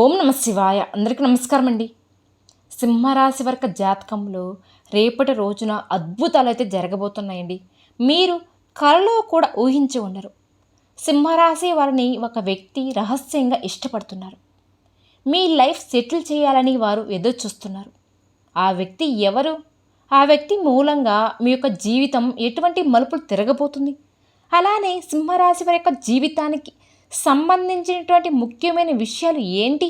ఓం నమ శివాయ. అందరికీ నమస్కారం అండి సింహరాశి వర్గ జాతకంలో రేపటి రోజున అద్భుతాలు అయితే జరగబోతున్నాయండి. మీరు కలలో కూడా ఊహించి ఉండరు. సింహరాశి వారిని ఒక వ్యక్తి రహస్యంగా ఇష్టపడుతున్నారు. మీ లైఫ్ సెటిల్ చేయాలని వారు ఎదురు చూస్తున్నారు ఆ వ్యక్తి ఎవరు? ఆ వ్యక్తి మూలంగా మీ యొక్క జీవితం ఎటువంటి మలుపులు తిరగబోతుంది? అలానే సింహరాశి వారి యొక్క జీవితానికి సంబంధించినటువంటి ముఖ్యమైన విషయాలు ఏంటి?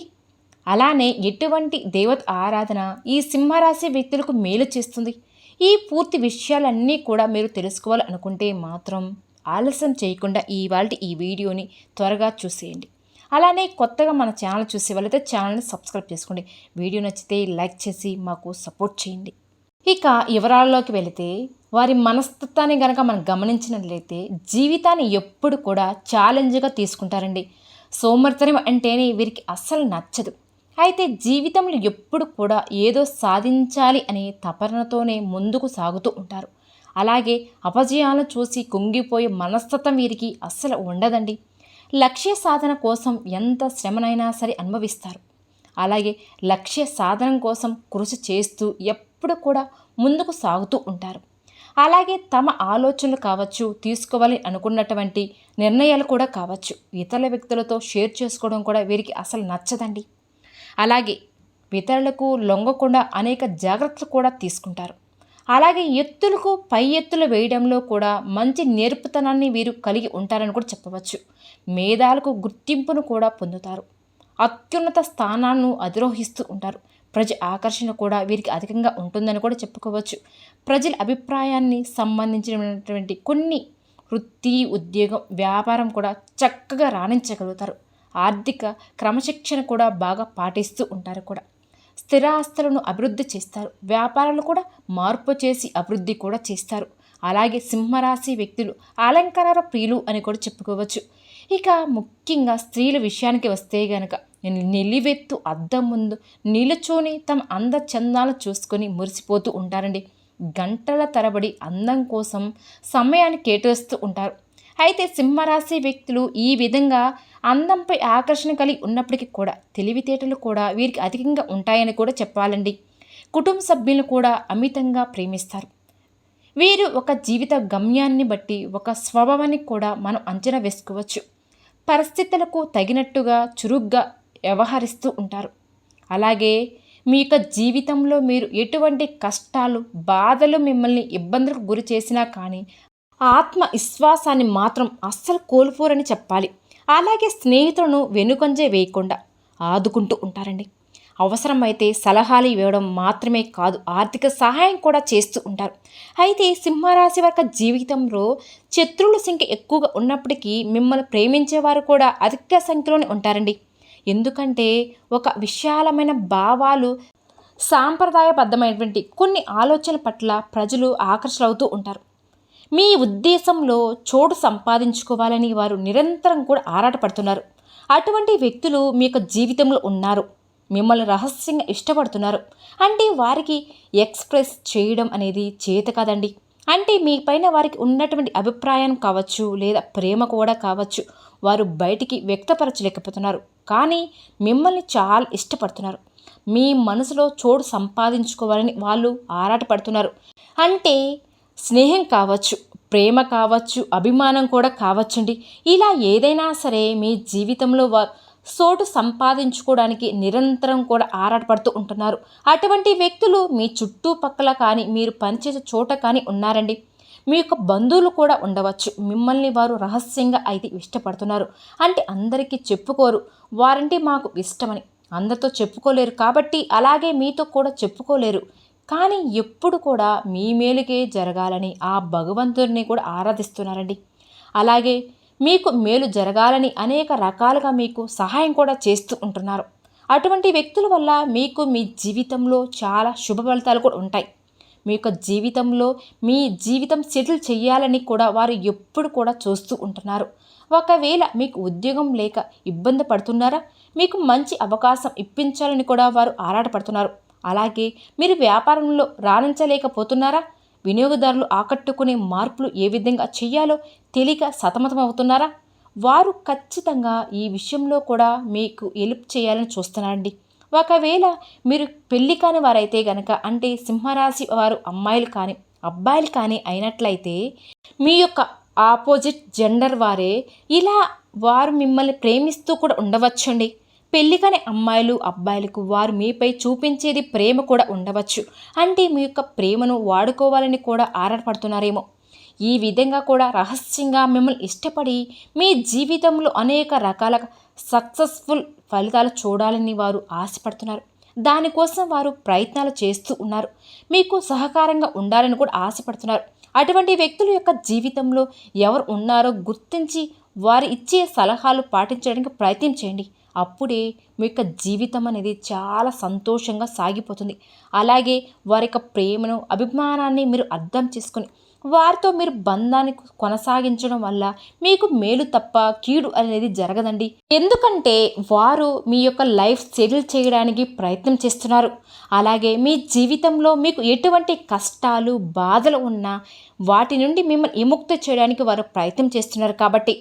అలానే ఎటువంటి దేవత ఆరాధన ఈ సింహరాశి వ్యక్తులకు మేలు చేస్తుంది? ఈ పూర్తి విషయాలన్నీ కూడా మీరు తెలుసుకోవాలనుకుంటే మాత్రం ఆలస్యం చేయకుండా ఇవాళ ఈ వీడియోని త్వరగా చూసేయండి. అలానే కొత్తగా మన ఛానల్ చూసే వాళ్ళైతే ఛానల్ని సబ్స్క్రైబ్ చేసుకోండి. వీడియో నచ్చితే లైక్ చేసి మాకు సపోర్ట్ చేయండి. ఇక వివరాల్లోకి వెళితే వారి మనస్తత్వాన్ని కనుక మనం గమనించినట్లయితే జీవితాన్ని ఎప్పుడు కూడా ఛాలెంజ్గా తీసుకుంటారండి. సోమర్తనం అంటేనే వీరికి అస్సలు నచ్చదు. అయితే జీవితంలో ఎప్పుడు కూడా ఏదో సాధించాలి అనే తపనతోనే ముందుకు సాగుతూ ఉంటారు. అలాగే అపజయాలను చూసి కుంగిపోయే మనస్తత్వం వీరికి అస్సలు ఉండదండి. లక్ష్య సాధన కోసం ఎంత శ్రమనైనా సరే అనుభవిస్తారు. అలాగే లక్ష్య సాధన కోసం కృషి చేస్తూ ఎప్పుడు కూడా ముందుకు సాగుతూ ఉంటారు. అలాగే తమ ఆలోచనలు కావచ్చు తీసుకోవాలి అనుకున్నటువంటి నిర్ణయాలు కూడా కావచ్చు. ఇతర వ్యక్తులతో షేర్ చేసుకోవడం కూడా వీరికి అసలు నచ్చదండి. అలాగే ఇతరులకు లొంగకుండా అనేక జాగ్రత్తలు కూడా తీసుకుంటారు. అలాగే ఎత్తులకు పై ఎత్తులు వేయడంలో కూడా మంచి నేర్పుతనాన్ని వీరు కలిగి ఉంటారని కూడా చెప్పవచ్చు. మేధాలకు గుర్తింపును కూడా పొందుతారు. అత్యున్నత స్థానాలను అధిరోహిస్తూ ఉంటారు. ప్రజ ఆకర్షణ కూడా వీరికి అధికంగా ఉంటుందని కూడా చెప్పుకోవచ్చు. ప్రజల అభిప్రాయాన్ని సంబంధించినటువంటి కొన్ని వృత్తి ఉద్యోగం వ్యాపారం కూడా చక్కగా రాణించగలుగుతారు. ఆర్థిక క్రమశిక్షణ కూడా బాగా పాటిస్తూ ఉంటారు కూడా. స్థిరాస్తులను అభివృద్ధి చేస్తారు. వ్యాపారాలు కూడా మార్పు చేసి అభివృద్ధి కూడా చేస్తారు. అలాగే సింహరాశి వ్యక్తులు అలంకార ప్రియులు అని కూడా చెప్పుకోవచ్చు. ఇక ముఖ్యంగా స్త్రీల విషయానికి వస్తే గనక నిలివెత్తు అద్దం ముందు నిలుచొని తమ అంద చందాలు చూసుకొని మురిసిపోతూ ఉంటారండి. గంటల తరబడి అందం కోసం సమయాన్ని కేటాయిస్తూ ఉంటారు. అయితే సింహరాశి వ్యక్తులు ఈ విధంగా అందంపై ఆకర్షణ కలిగి ఉన్నప్పటికీ కూడా తెలివితేటలు కూడా వీరికి అధికంగా ఉంటాయని కూడా చెప్పాలండి. కుటుంబ సభ్యులను కూడా అమితంగా ప్రేమిస్తారు. వీరు ఒక జీవిత గమ్యాన్ని బట్టి ఒక స్వభావాన్ని కూడా మనం అంచనా వేసుకోవచ్చు. పరిస్థితులకు తగినట్టుగా చురుగ్గా వ్యవహరిస్తూ ఉంటారు. అలాగే మీ యొక్క జీవితంలో మీరు ఎటువంటి కష్టాలు బాధలు మిమ్మల్ని ఇబ్బందులకు గురి చేసినా కానీ ఆత్మ విశ్వాసాన్ని మాత్రం అస్సలు కోల్పోరని చెప్పాలి. అలాగే స్నేహితులను వెనుకంజే వేయకుండా ఆదుకుంటూ ఉంటారండి. అవసరమైతే సలహాలు ఇవ్వడం మాత్రమే కాదు ఆర్థిక సహాయం కూడా చేస్తూ ఉంటారు. అయితే సింహరాశి వర్గ జీవితంలో శత్రువుల సంఖ్య ఎక్కువగా ఉన్నప్పటికీ మిమ్మల్ని ప్రేమించేవారు కూడా అధిక సంఖ్యలోనే ఉంటారండి. ఎందుకంటే ఒక విశాలమైన భావాలు సాంప్రదాయబద్ధమైనటువంటి కొన్ని ఆలోచనల పట్ల ప్రజలు ఆకర్షణవుతూ ఉంటారు. మీ ఉద్దేశంలో చోటు సంపాదించుకోవాలని వారు నిరంతరం కూడా ఆరాటపడుతున్నారు. అటువంటి వ్యక్తులు మీ యొక్క జీవితంలో ఉన్నారు. మిమ్మల్ని రహస్యంగా ఇష్టపడుతున్నారు. అంటే వారికి ఎక్స్ప్రెస్ చేయడం అనేది చేత కాదండి. అంటే మీ పైన వారికి ఉన్నటువంటి అభిప్రాయం కావచ్చు లేదా ప్రేమ కూడా కావచ్చు వారు బయటికి వ్యక్తపరచలేకపోతున్నారు. కానీ మిమ్మల్ని చాలా ఇష్టపడుతున్నారు. మీ మనసులో చోటు సంపాదించుకోవాలని వాళ్ళు ఆరాటపడుతున్నారు. అంటే స్నేహం కావచ్చు ప్రేమ కావచ్చు అభిమానం కూడా కావచ్చండి. ఇలా ఏదైనా సరే మీ జీవితంలో సోటు చోటు సంపాదించుకోవడానికి నిరంతరం కూడా ఆరాటపడుతూ ఉంటున్నారు. అటువంటి వ్యక్తులు మీ చుట్టుపక్కల కానీ మీరు పనిచేసే చోట కానీ ఉన్నారండి. మీ యొక్క బంధువులు కూడా ఉండవచ్చు. మిమ్మల్ని వారు రహస్యంగా అయితే ఇష్టపడుతున్నారు. అంటే అందరికీ చెప్పుకోరు. వారంటే మాకు ఇష్టమని అందరితో చెప్పుకోలేరు కాబట్టి అలాగే మీతో కూడా చెప్పుకోలేరు. కానీ ఎప్పుడు కూడా మీ మేలుకే జరగాలని ఆ భగవంతుడిని కూడా ఆరాధిస్తున్నారండి. అలాగే మీకు మేలు జరగాలని అనేక రకాలుగా మీకు సహాయం కూడా చేస్తూ ఉంటున్నారు. అటువంటి వ్యక్తుల వల్ల మీకు మీ జీవితంలో చాలా శుభ ఫలితాలు కూడా ఉంటాయి. మీ యొక్క జీవితంలో మీ జీవితం సెటిల్ చేయాలని కూడా వారు ఎప్పుడు కూడా చూస్తూ ఉంటున్నారు. ఒకవేళ మీకు ఉద్యోగం లేక ఇబ్బంది పడుతున్నారా మీకు మంచి అవకాశం ఇప్పించాలని కూడా వారు ఆరాటపడుతున్నారు. అలాగే మీరు వ్యాపారంలో రాణించలేకపోతున్నారా వినియోగదారులు ఆకట్టుకునే మార్పులు ఏ విధంగా చేయాలో తెలియక సతమతం అవుతున్నారా వారు ఖచ్చితంగా ఈ విషయంలో కూడా మీకు హెల్ప్ చేయాలని చూస్తున్నారండి. ఒకవేళ మీరు పెళ్ళి కాని వారైతే గనక అంటే సింహరాశి వారు అమ్మాయిలు కానీ అబ్బాయిలు కానీ అయినట్లయితే మీ యొక్క ఆపోజిట్ జెండర్ వారే ఇలా వారు మిమ్మల్ని ప్రేమిస్తూ కూడా ఉండవచ్చండి. పెళ్ళి కాని అమ్మాయిలు అబ్బాయిలకు వారు మీపై చూపించేది ప్రేమ కూడా ఉండవచ్చు. అంటే మీ యొక్క ప్రేమను వాడుకోవాలని కూడా ఆరాటపడుతున్నారేమో. ఈ విధంగా కూడా రహస్యంగా మిమ్మల్ని ఇష్టపడి మీ జీవితంలో అనేక రకాల సక్సెస్ఫుల్ ఫలితాలు చూడాలని వారు ఆశపడుతున్నారు. దానికోసం వారు ప్రయత్నాలు చేస్తూ ఉన్నారు. మీకు సహకారంగా ఉండాలని కూడా ఆశపడుతున్నారు. అటువంటి వ్యక్తుల యొక్క జీవితంలో ఎవరు ఉన్నారో గుర్తించి వారు ఇచ్చే సలహాలు పాటించడానికి ప్రయత్నం చేయండి. అప్పుడే మీ యొక్క జీవితం అనేది చాలా సంతోషంగా సాగిపోతుంది. అలాగే వారి యొక్క ప్రేమను అభిమానాన్ని మీరు అర్థం చేసుకుని వారితో మీరు బంధాన్ని కొనసాగించడం వల్ల మీకు మేలు తప్ప కీడు అనేది జరగదండి. ఎందుకంటే వారు మీ యొక్క లైఫ్ సెటిల్ చేయడానికి ప్రయత్నం చేస్తున్నారు. అలాగే మీ జీవితంలో మీకు ఎటువంటి కష్టాలు బాధలు ఉన్నా వాటి నుండి మిమ్మల్ని విముక్తి చేయడానికి వారు ప్రయత్నం చేస్తున్నారు కాబట్టి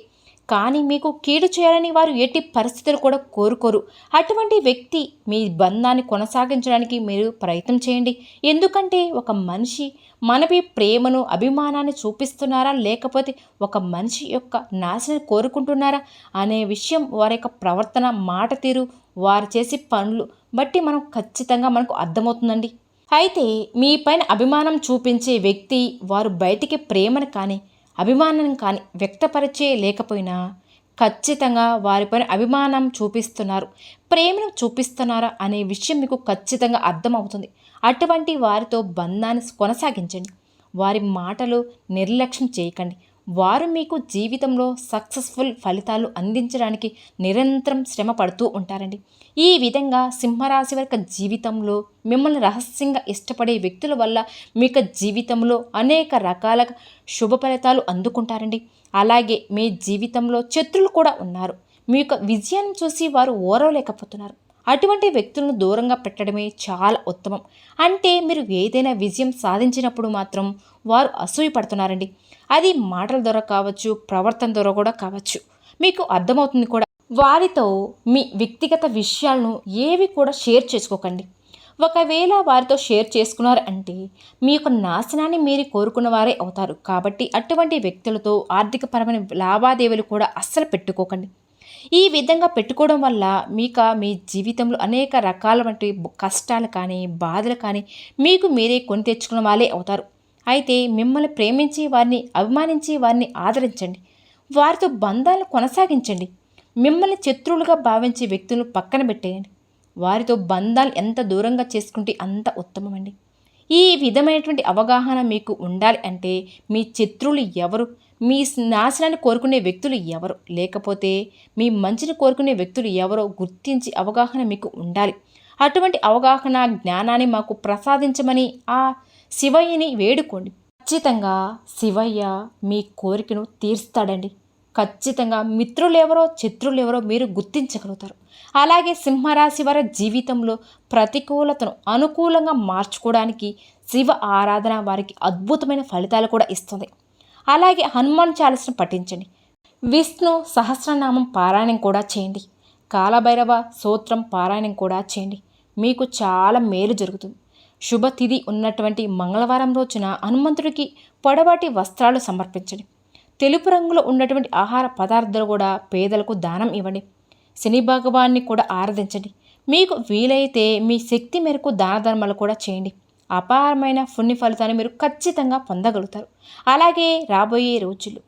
కానీ మీకు కీడు చేయాలని వారు ఎట్టి పరిస్థితులు కూడా కోరుకోరు. అటువంటి వ్యక్తి మీ బంధాన్ని కొనసాగించడానికి మీరు ప్రయత్నం చేయండి. ఎందుకంటే ఒక మనిషి మనపై ప్రేమను అభిమానాన్ని చూపిస్తున్నారా లేకపోతే ఒక మనిషి యొక్క నాశనం కోరుకుంటున్నారా అనే విషయం వారి యొక్క ప్రవర్తన మాట తీరు వారు చేసే పనులు బట్టి మనం ఖచ్చితంగా మనకు అర్థమవుతుందండి. అయితే మీ పైన అభిమానం చూపించే వ్యక్తి వారు బయటికి ప్రేమను కానీ అభిమానం కానీ వ్యక్తపరిచే లేకపోయినా ఖచ్చితంగా వారిపైన అభిమానం చూపిస్తున్నారు. ప్రేమను చూపిస్తున్నారా అనే విషయం మీకు ఖచ్చితంగా అర్థమవుతుంది. అటువంటి వారితో బంధాన్ని కొనసాగించండి. వారి మాటలు నిర్లక్ష్యం చేయకండి. వారు మీకు జీవితంలో సక్సెస్ఫుల్ ఫలితాలు అందించడానికి నిరంతరం శ్రమ పడుతూ ఉంటారండి. ఈ విధంగా సింహరాశి వారి జీవితంలో మిమ్మల్ని రహస్యంగా ఇష్టపడే వ్యక్తుల వల్ల మీ యొక్క జీవితంలో అనేక రకాల శుభ ఫలితాలు అందుకుంటారండి. అలాగే మీ జీవితంలో శత్రులు కూడా ఉన్నారు. మీ యొక్క విజయాన్ని చూసి వారు ఓరవలేకపోతున్నారు. అటువంటి వ్యక్తులను దూరంగా పెట్టడమే చాలా ఉత్తమం. అంటే మీరు ఏదైనా విజయం సాధించినప్పుడు మాత్రం వారు అసూయపడుతున్నారండి అది మాటల ద్వారా కావచ్చు ప్రవర్తన ద్వారా కూడా కావచ్చు. మీకు అర్థమవుతుంది కూడా. వారితో మీ వ్యక్తిగత విషయాలను ఏవి కూడా షేర్ చేసుకోకండి. ఒకవేళ వారితో షేర్ చేసుకున్నారు అంటే మీ యొక్క నాశనాన్ని మీరు కోరుకున్న వారే అవుతారు. కాబట్టి అటువంటి వ్యక్తులతో ఆర్థికపరమైన లావాదేవీలు కూడా అస్సలు పెట్టుకోకండి. ఈ విధంగా పెట్టుకోవడం వల్ల మీక మీ జీవితంలో అనేక రకాల వంటి కష్టాలు కానీ బాధలు కానీ మీకు మీరే కొని తెచ్చుకున్న వాళ్ళే అవుతారు. అయితే మిమ్మల్ని ప్రేమించి వారిని అభిమానించి వారిని ఆదరించండి. వారితో బంధాలను కొనసాగించండి. మిమ్మల్ని శత్రువులుగా భావించే వ్యక్తులను పక్కన పెట్టేయండి. వారితో బంధాలు ఎంత దూరంగా చేసుకుంటే అంత ఉత్తమమండి. ఈ విధమైనటువంటి అవగాహన మీకు ఉండాలి అంటే మీ శత్రువులు ఎవరు? మీ నాశనాన్ని కోరుకునే వ్యక్తులు ఎవరు? లేకపోతే మీ మంచిని కోరుకునే వ్యక్తులు ఎవరో గుర్తించి అవగాహన మీకు ఉండాలి. అటువంటి అవగాహన జ్ఞానాన్ని మాకు ప్రసాదించమని ఆ శివయ్యని వేడుకోండి. ఖచ్చితంగా శివయ్య మీ కోరికను తీర్స్తాడండి. ఖచ్చితంగా మిత్రులెవరో శత్రులెవరో మీరు గుర్తించగలుగుతారు. అలాగే సింహరాశి వారి జీవితంలో ప్రతికూలతను అనుకూలంగా మార్చుకోవడానికి శివ ఆరాధన వారికి అద్భుతమైన ఫలితాలు కూడా ఇస్తుంది. అలాగే హనుమాన్ చాలీసను పఠించండి. విష్ణు సహస్రనామం పారాయణం కూడా చేయండి. కాలభైరవ సూత్రం పారాయణం కూడా చేయండి. మీకు చాలా మేలు జరుగుతుంది. శుభతిథి ఉన్నటువంటి మంగళవారం రోజున హనుమంతుడికి పొడవాటి వస్త్రాలు సమర్పించండి. తెలుపు రంగులో ఉన్నటువంటి ఆహార పదార్థాలు కూడా పేదలకు దానం ఇవ్వండి. శని భగవాన్ని కూడా ఆరాధించండి. మీకు వీలైతే మీ శక్తి మేరకు దాన ధర్మాలు కూడా చేయండి. అపారమైన పుణ్య ఫలితాన్ని మీరు ఖచ్చితంగా పొందగలుగుతారు. అలాగే రాబోయే రోజులు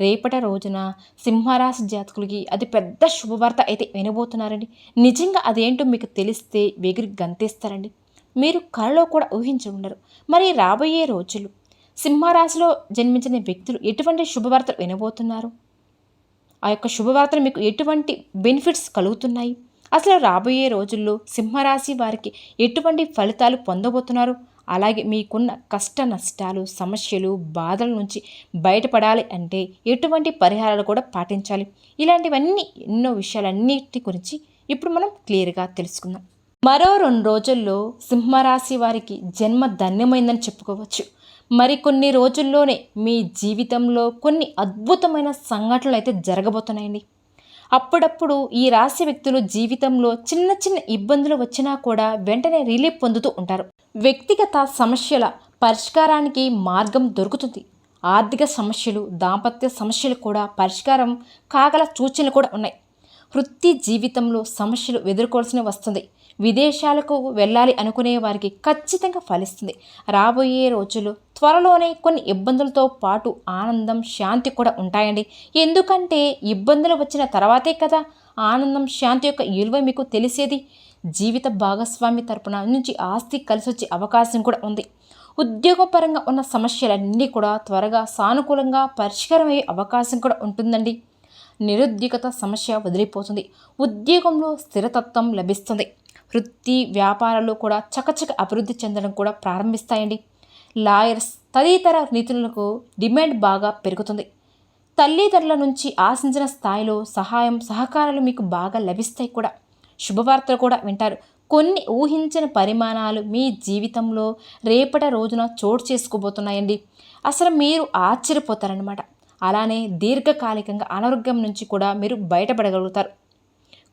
రేపటి రోజున సింహరాశి జాతకులకి అది పెద్ద శుభవార్త అయితే వినబోతున్నారండి. నిజంగా అదేంటో మీకు తెలిస్తే వెగిరి గంతేస్తారండి. మీరు కళలో కూడా ఊహించి ఉండరు. మరి రాబోయే రోజులు సింహరాశిలో జన్మించిన వ్యక్తులు ఎటువంటి శుభవార్తలు వినబోతున్నారు? ఆ యొక్క శుభవార్తలు మీకు ఎటువంటి బెనిఫిట్స్ కలుగుతున్నాయి? అసలు రాబోయే రోజుల్లో సింహరాశి వారికి ఎటువంటి ఫలితాలు పొందబోతున్నారు? అలాగే మీకున్న కష్ట నష్టాలు సమస్యలు బాధల నుంచి బయటపడాలి అంటే ఎటువంటి పరిహారాలు కూడా పాటించాలి? ఇలాంటివన్నీ ఎన్నో విషయాలన్నిటి గురించి ఇప్పుడు మనం క్లియర్గా తెలుసుకుందాం. మరో రెండు రోజుల్లో సింహరాశి వారికి జన్మ ధన్యమైందని చెప్పుకోవచ్చు. మరికొన్ని రోజుల్లోనే మీ జీవితంలో కొన్ని అద్భుతమైన సంఘటనలు అయితే జరగబోతున్నాయండి. అప్పుడప్పుడు ఈ రాశి వ్యక్తులు జీవితంలో చిన్న చిన్న ఇబ్బందులు వచ్చినా కూడా వెంటనే రిలీఫ్ పొందుతూ ఉంటారు. వ్యక్తిగత సమస్యల పరిష్కారానికి మార్గం దొరుకుతుంది. ఆర్థిక సమస్యలు దాంపత్య సమస్యలు కూడా పరిష్కారం కాగల సూచనలు కూడా ఉన్నాయి. వృత్తి జీవితంలో సమస్యలు ఎదుర్కోవాల్సి వస్తుంది. విదేశాలకు వెళ్ళాలి అనుకునే వారికి ఖచ్చితంగా ఫలిస్తుంది. రాబోయే రోజులు త్వరలోనే కొన్ని ఇబ్బందులతో పాటు ఆనందం శాంతి కూడా ఉంటాయండి. ఎందుకంటే ఇబ్బందులు వచ్చిన తర్వాతే కదా ఆనందం శాంతి యొక్క విలువ మీకు తెలిసేది. జీవిత భాగస్వామి తరపున నుంచి ఆస్తి కలిసి వచ్చే అవకాశం కూడా ఉంది. ఉద్యోగపరంగా ఉన్న సమస్యలన్నీ కూడా త్వరగా సానుకూలంగా పరిష్కారమయ్యే అవకాశం కూడా ఉంటుందండి. నిరుద్యోగత సమస్య వదిలిపోతుంది. ఉద్యోగంలో స్థిరతత్వం లభిస్తుంది. వృత్తి వ్యాపారాలు కూడా చకచక అభివృద్ధి చెందడం కూడా ప్రారంభిస్తాయండి. లాయర్స్ తదితర నిధులకు డిమాండ్ బాగా పెరుగుతుంది. తల్లిదండ్రుల నుంచి ఆశించిన స్థాయిలో సహాయం సహకారాలు మీకు బాగా లభిస్తాయి కూడా. శుభవార్తలు కూడా వింటారు. కొన్ని ఊహించిన పరిమాణాలు మీ జీవితంలో రేపటి రోజున చోటు చేసుకోబోతున్నాయండి. అసలు మీరు ఆశ్చర్యపోతారనమాట అలానే దీర్ఘకాలికంగా అనారోగ్యం నుంచి కూడా మీరు బయటపడగలుగుతారు.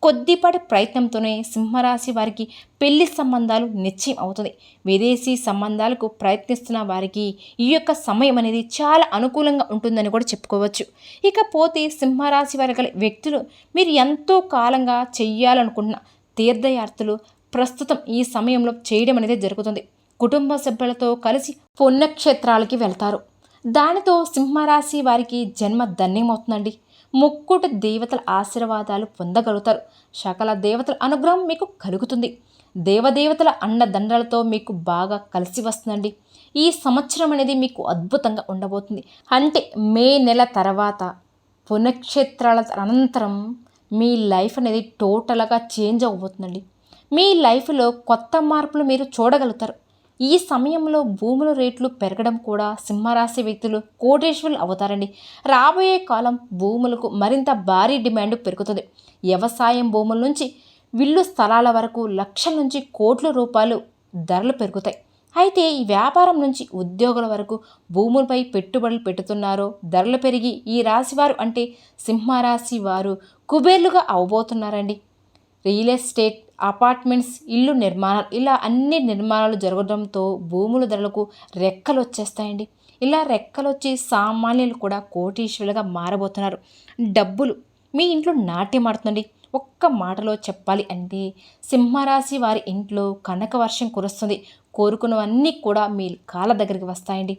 కొద్దిపాటి ప్రయత్నంతోనే సింహరాశి వారికి పెళ్ళి సంబంధాలు నిశ్చయం అవుతుంది. విదేశీ సంబంధాలకు ప్రయత్నిస్తున్న వారికి ఈ యొక్క సమయం అనేది చాలా అనుకూలంగా ఉంటుందని కూడా చెప్పుకోవచ్చు. ఇకపోతే సింహరాశి వారి గల వ్యక్తులు మీరు ఎంతో కాలంగా చెయ్యాలనుకున్న తీర్థయాత్రలు ప్రస్తుతం ఈ సమయంలో చేయడం అనేది జరుగుతుంది. కుటుంబ సభ్యులతో కలిసి పుణ్యక్షేత్రాలకి వెళ్తారు. దానితో సింహరాశి వారికి జన్మ ధన్యమవుతుందండి. ముక్కుటి దేవతల ఆశీర్వాదాలు పొందగలుగుతారు. సకల దేవతల అనుగ్రహం మీకు కలుగుతుంది. దేవదేవతల అన్నదండలతో మీకు బాగా కలిసి వస్తుందండి. ఈ సంవత్సరం అనేది మీకు అద్భుతంగా ఉండబోతుంది. అంటే మే నెల తర్వాత పునక్షేత్రాల అనంతరం మీ లైఫ్ అనేది టోటల్గా చేంజ్ అవ్వబోతుందండి. మీ లైఫ్లో కొత్త మార్పులు మీరు చూడగలుగుతారు. ఈ సమయంలో భూముల రేట్లు పెరగడం కూడా సింహరాశి వ్యక్తులు కోటేశ్వరులు అవుతారండి. రాబోయే కాలం భూములకు మరింత భారీ డిమాండ్ పెరుగుతుంది. వ్యవసాయం భూముల నుంచి విల్లు స్థలాల వరకు లక్షల నుంచి కోట్ల రూపాయలు ధరలు పెరుగుతాయి. అయితే ఈ వ్యాపారం నుంచి ఉద్యోగుల వరకు భూములపై పెట్టుబడులు పెడుతున్నారో. ధరలు పెరిగి ఈ రాశివారు అంటే సింహరాశి వారు కుబేర్లుగా అవబోతున్నారండి. రియల్ ఎస్టేట్ అపార్ట్మెంట్స్ ఇల్లు నిర్మాణాలు ఇలా అన్ని నిర్మాణాలు జరగడంతో భూముల ధరలకు రెక్కలు వచ్చేస్తాయండి ఇలా రెక్కలు వచ్చి సామాన్యులు కూడా కోటీశ్వరులుగా మారబోతున్నారు. డబ్బులు మీ ఇంట్లో నాట్యమాడుతుంది ఒక్క మాటలో చెప్పాలి అంటే సింహరాశి వారి ఇంట్లో కనక వర్షం కురుస్తుంది. కోరుకున్నవన్నీ కూడా మీ కాళ్ళ దగ్గరికి వస్తాయండి.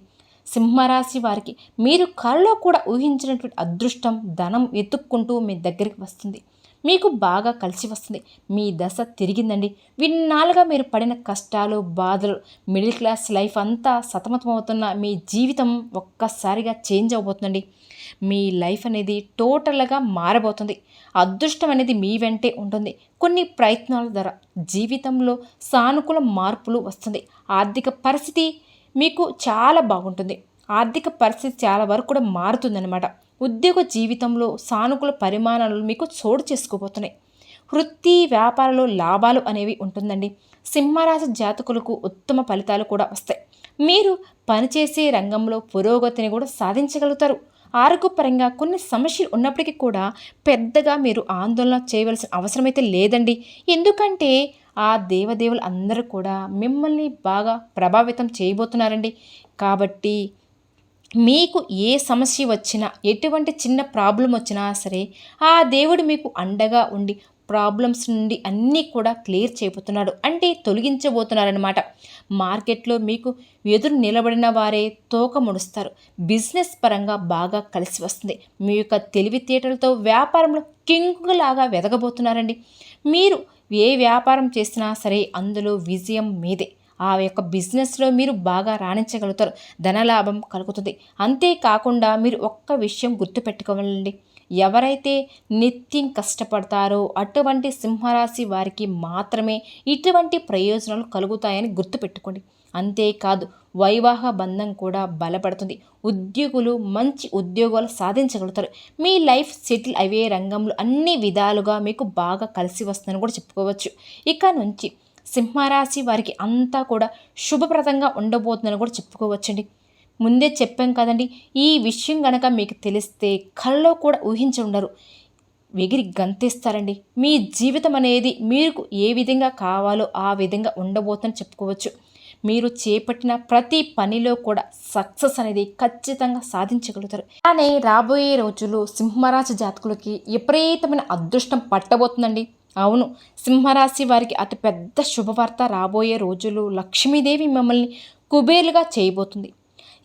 సింహరాశి వారికి మీరు కళ్ళలో కూడా ఊహించినటువంటి అదృష్టం ధనం వెతుక్కుంటూ మీ దగ్గరికి వస్తుంది. మీకు బాగా కలిసి వస్తుంది. మీ దశ తిరిగిందండి. విన్నాళ్ళుగా మీరు పడిన కష్టాలు బాధలు మిడిల్ క్లాస్ లైఫ్ అంతా సతమతమవుతున్న మీ జీవితం ఒక్కసారిగా చేంజ్ అవబోతుందండి. మీ లైఫ్ అనేది టోటల్గా మారబోతుంది. అదృష్టం అనేది మీ వెంటే ఉంటుంది. కొన్ని ప్రయత్నాల ద్వారా జీవితంలో సానుకూల మార్పులు వస్తుంది. ఆర్థిక పరిస్థితి మీకు చాలా బాగుంటుంది. ఆర్థిక పరిస్థితి చాలా వరకు కూడా మారుతుందన్నమాట. ఉద్యోగ జీవితంలో సానుకూల పరిమాణాలు మీకు చోటు చేసుకోబోతున్నాయి. వృత్తి వ్యాపారంలో లాభాలు అనేవి ఉంటుందండి. సింహరాశి జాతకులకు ఉత్తమ ఫలితాలు కూడా వస్తాయి. మీరు పనిచేసే రంగంలో పురోగతిని కూడా సాధించగలుగుతారు. ఆరోగ్యపరంగా కొన్ని సమస్యలు ఉన్నప్పటికీ కూడా పెద్దగా మీరు ఆందోళన చేయవలసిన అవసరమైతే లేదండి. ఎందుకంటే ఆ దేవదేవులు అందరూ కూడా మిమ్మల్ని బాగా ప్రభావితం చేయబోతున్నారండి. కాబట్టి మీకు ఏ సమస్య వచ్చినా ఎటువంటి చిన్న ప్రాబ్లం వచ్చినా సరే ఆ దేవుడు మీకు అండగా ఉండి ప్రాబ్లమ్స్ నుండి అన్నీ కూడా క్లియర్ చేయబోతున్నాడు. అంటే తొలగించబోతున్నారనమాట మార్కెట్లో మీకు ఎదురు నిలబడిన వారే తోక ముడుస్తారు. బిజినెస్ పరంగా బాగా కలిసి వస్తుంది. మీ యొక్క తెలివితేటలతో వ్యాపారంలో కింగులాగా వెదగబోతున్నారండి. మీరు ఏ వ్యాపారం చేసినా సరే అందులో విజయం మీదే. ఆ యొక్క బిజినెస్లో మీరు బాగా రాణించగలుగుతారు. ధనలాభం కలుగుతుంది. అంతేకాకుండా మీరు ఒక్క విషయం గుర్తుపెట్టుకోవాలండి. ఎవరైతే నిత్యం కష్టపడతారో అటువంటి సింహరాశి వారికి మాత్రమే ఇటువంటి ప్రయోజనాలు కలుగుతాయని గుర్తుపెట్టుకోండి. అంతేకాదు వైవాహ బంధం కూడా బలపడుతుంది. ఉద్యోగులు మంచి ఉద్యోగాలు సాధించగలుగుతారు. మీ లైఫ్ సెటిల్ అయ్యే రంగంలో అన్ని విధాలుగా మీకు బాగా కలిసి వస్తుందని కూడా చెప్పుకోవచ్చు. ఇక నుంచి సింహరాశి వారికి అంతా కూడా శుభప్రదంగా ఉండబోతుందని కూడా చెప్పుకోవచ్చండి. ముందే చెప్పాం కదండి ఈ విషయం గనక మీకు తెలిస్తే కళ్ళలో కూడా ఊహించి ఉండరు. ఎగిరి గంతేస్తారండి. మీ జీవితం అనేది మీకు ఏ విధంగా కావాలో ఆ విధంగా ఉండబోతుందని చెప్పుకోవచ్చు. మీరు చేపట్టిన ప్రతి పనిలో కూడా సక్సెస్ అనేది ఖచ్చితంగా సాధించగలుగుతారు. అలానే రాబోయే రోజుల్లో సింహరాశి జాతకులకి విపరీతమైన అదృష్టం పట్టబోతుందండి. అవును. సింహరాశి వారికి అతి పెద్ద శుభవార్త రాబోయే రోజులు లక్ష్మీదేవి మిమ్మల్ని కుబేరులుగా చేయబోతుంది.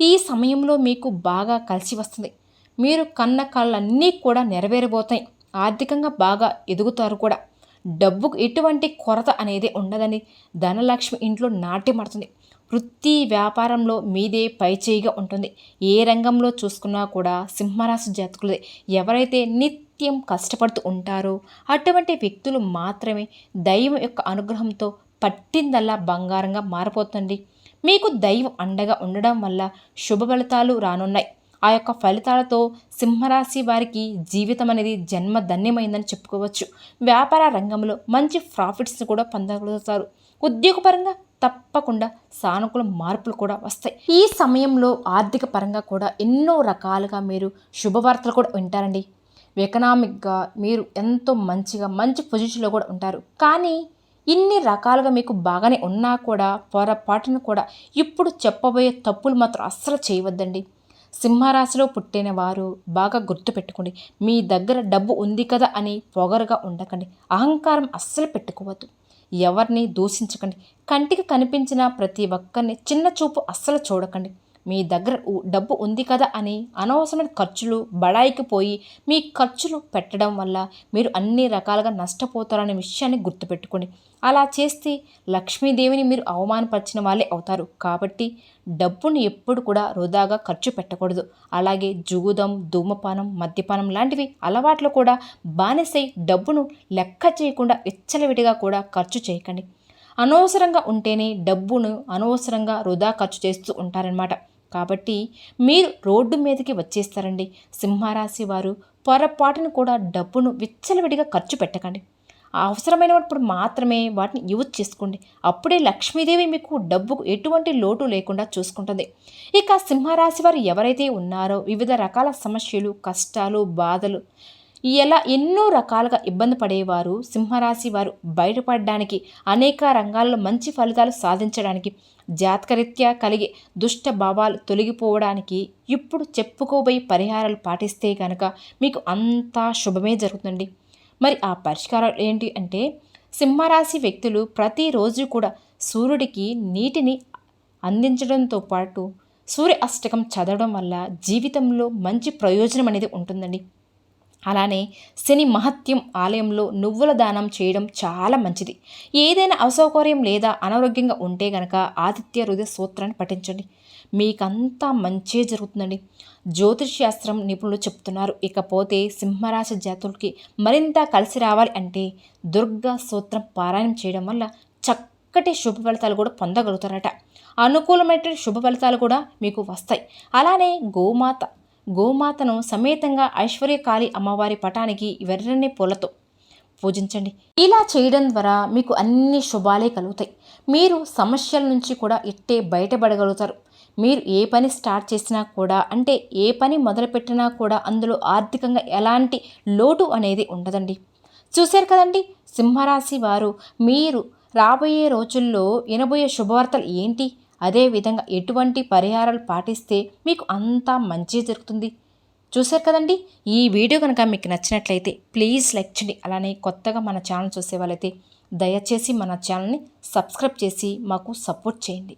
ఈ సమయంలో మీకు బాగా కలిసి వస్తుంది. మీరు కన్న కళ్ళన్నీ కూడా నెరవేరబోతాయి. ఆర్థికంగా బాగా ఎదుగుతారు కూడా. డబ్బుకు ఎటువంటి కొరత అనేది ఉండదని ధనలక్ష్మి ఇంట్లో నాట్యమడుతుంది వృత్తి వ్యాపారంలో మీదే పైచేయిగా ఉంటుంది. ఏ రంగంలో చూసుకున్నా కూడా సింహరాశి జాతకులదే. ఎవరైతే నిత్యం నిత్యం కష్టపడుతూ ఉంటారో. అటువంటి వ్యక్తులు మాత్రమే దైవం యొక్క అనుగ్రహంతో పట్టిందల్లా బంగారంగా మారిపోతుంది. మీకు దైవం అండగా ఉండడం వల్ల శుభ ఫలితాలు రానున్నాయి. ఆ యొక్క ఫలితాలతో సింహరాశి వారికి జీవితం అనేది జన్మ ధన్యమైందని చెప్పుకోవచ్చు. వ్యాపార రంగంలో మంచి ప్రాఫిట్స్ని కూడా పొందగలుగుతారు. ఉద్యోగపరంగా తప్పకుండా సానుకూల మార్పులు కూడా వస్తాయి. ఈ సమయంలో ఆర్థిక పరంగా కూడా ఎన్నో రకాలుగా మీరు శుభవార్తలు కూడా వింటారండి. ఎకనామిక్గా మీరు ఎంతో మంచిగా మంచి పొజిషన్లో కూడా ఉంటారు. కానీ ఇన్ని రకాలుగా మీకు బాగానే ఉన్నా కూడా పొరపాటును కూడా ఇప్పుడు చెప్పబోయే తప్పులు మాత్రం అస్సలు చేయవద్దండి. సింహరాశిలో పుట్టిన వారు బాగా గుర్తుపెట్టుకోండి. మీ దగ్గర డబ్బు ఉంది కదా అని పొగరుగా ఉండకండి. అహంకారం అస్సలు పెట్టుకోవద్దు. ఎవరిని దూషించకండి. కంటికి కనిపించిన ప్రతి ఒక్కరిని చిన్న చూపు అస్సలు చూడకండి. మీ దగ్గర డబ్బు ఉంది కదా అని అనవసరమైన ఖర్చులు బడాయికి పోయి మీ ఖర్చులు పెట్టడం వల్ల మీరు అన్ని రకాలుగా నష్టపోతారనే విషయాన్ని గుర్తుపెట్టుకోండి. అలా చేస్తే లక్ష్మీదేవిని మీరు అవమానపరిచిన వాళ్ళే అవుతారు. కాబట్టి డబ్బును ఎప్పుడు కూడా వృధాగా ఖర్చు పెట్టకూడదు. అలాగే జూదం ధూమపానం మద్యపానం లాంటివి అలవాట్లు కూడా బానిసై డబ్బును లెక్క చేయకుండా విచ్చలవిడిగా కూడా ఖర్చు చేయకండి. అనవసరంగా ఉంటేనే డబ్బును అనవసరంగా వృధా ఖర్చు చేస్తూ ఉంటారనమాట కాబట్టి మీరు రోడ్డు మీదకి వచ్చేస్తారండి. సింహరాశి వారు పొరపాటును కూడా డబ్బును విచ్చలవిడిగా ఖర్చు పెట్టకండి. అవసరమైనప్పుడు మాత్రమే వాటిని యూజ్ చేసుకోండి. అప్పుడే లక్ష్మీదేవి మీకు డబ్బుకు ఎటువంటి లోటు లేకుండా చూసుకుంటుంది. ఇక సింహరాశి వారు ఎవరైతే ఉన్నారో వివిధ రకాల సమస్యలు కష్టాలు బాధలు ఎలా ఎన్నో రకాలుగా ఇబ్బంది పడేవారు సింహరాశి వారు బయటపడడానికి అనేక రంగాల్లో మంచి ఫలితాలు సాధించడానికి జాతకరీత్యా కలిగే దుష్ట భావాలు తొలగిపోవడానికి ఇప్పుడు చెప్పుకోబోయే పరిహారాలు పాటిస్తే కనుక మీకు అంతా శుభమే జరుగుతుంది మరి ఆ పరిష్కారాలు ఏంటి అంటే సింహరాశి వ్యక్తులు ప్రతిరోజు కూడా సూర్యుడికి నీటిని అందించడంతో పాటు సూర్య అష్టకం చదవడం వల్ల జీవితంలో మంచి ప్రయోజనం అనేది ఉంటుందండి. అలానే శని మహత్యం ఆలయంలో నువ్వుల దానం చేయడం చాలా మంచిది. ఏదైనా అసౌకర్యం లేదా అనారోగ్యంగా ఉంటే గనక ఆదిత్య హృదయ సూత్రాన్ని పఠించండి. మీకంతా మంచే జరుగుతుందండి. జ్యోతిష్ శాస్త్రం నిపుణులు చెప్తున్నారు. ఇకపోతే సింహరాశి జాతులకి మరింత కలిసి రావాలి అంటే దుర్గా సూత్రం పారాయణం చేయడం వల్ల చక్కటి శుభ ఫలితాలు కూడా పొందగలుగుతారట. అనుకూలమైన శుభ ఫలితాలు కూడా మీకు వస్తాయి. అలానే గోమాత గోమాతను సమేతంగా ఐశ్వర్యకాళి అమ్మవారి పటానికి వెర్రని పూలతో పూజించండి. ఇలా చేయడం ద్వారా మీకు అన్ని శుభాలే కలుగుతాయి. మీరు సమస్యల నుంచి కూడా ఇట్టే బయటపడగలుగుతారు. మీరు ఏ పని స్టార్ట్ చేసినా కూడా అంటే ఏ పని మొదలుపెట్టినా కూడా అందులో ఆర్థికంగా ఎలాంటి లోటు అనేది ఉండదండి. చూశారు కదండి? సింహరాశి వారు మీరు రాబోయే రోజుల్లో వినబోయే శుభవార్తలు ఏంటి? అదేవిధంగా ఎటువంటి పరిహారాలు పాటిస్తే మీకు అంతా మంచి జరుగుతుంది. చూశారు కదండి? ఈ వీడియో కనుక మీకు నచ్చినట్లయితే ప్లీజ్ లైక్ చేయండి. అలానే కొత్తగా మన ఛానల్ చూసే వాళ్ళైతే దయచేసి మన ఛానల్ని సబ్స్క్రైబ్ చేసి మాకు సపోర్ట్ చేయండి.